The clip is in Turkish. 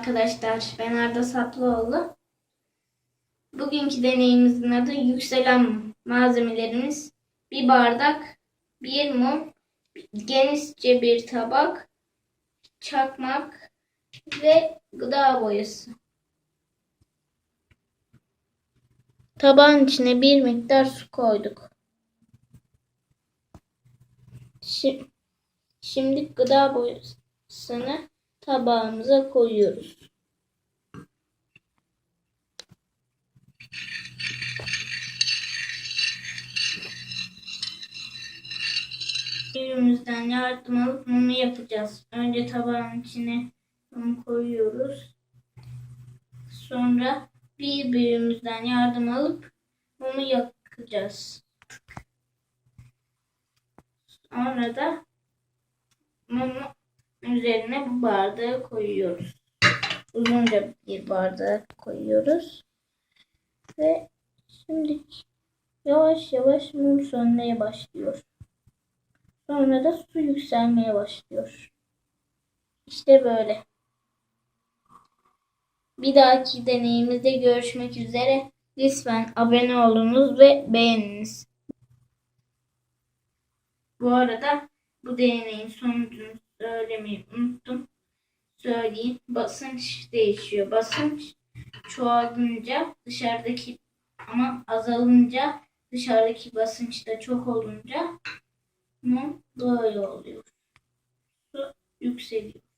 Arkadaşlar ben Arda Saplıoğlu. Bugünkü deneyimizin adı yükselen malzemelerimiz bir bardak, bir mum, genişçe bir tabak, çakmak ve gıda boyası. Tabağın içine bir miktar su koyduk. Şi- Şimdi gıda boyasını tabağımıza koyuyoruz. Birimizden yardım alıp mumu yapacağız. Önce tabağın içine mum koyuyoruz. Sonra birbirimizden yardım alıp mumu yakacağız. Sonra da mumu üzerine bu bardağı koyuyoruz. Uzunca bir bardağı koyuyoruz. Ve şimdi yavaş yavaş mum sönmeye başlıyor. Sonra da su yükselmeye başlıyor. İşte böyle. Bir dahaki deneyimizde görüşmek üzere. Lütfen abone olunuz ve beğeniniz. Bu arada bu deneyin sonucunu söylemeyi unuttum. Söyleyeyim. Basınç değişiyor. Basınç çoğalınca dışarıdaki ama azalınca dışarıdaki basınç da çok olunca mum böyle oluyor. Su yükseliyor.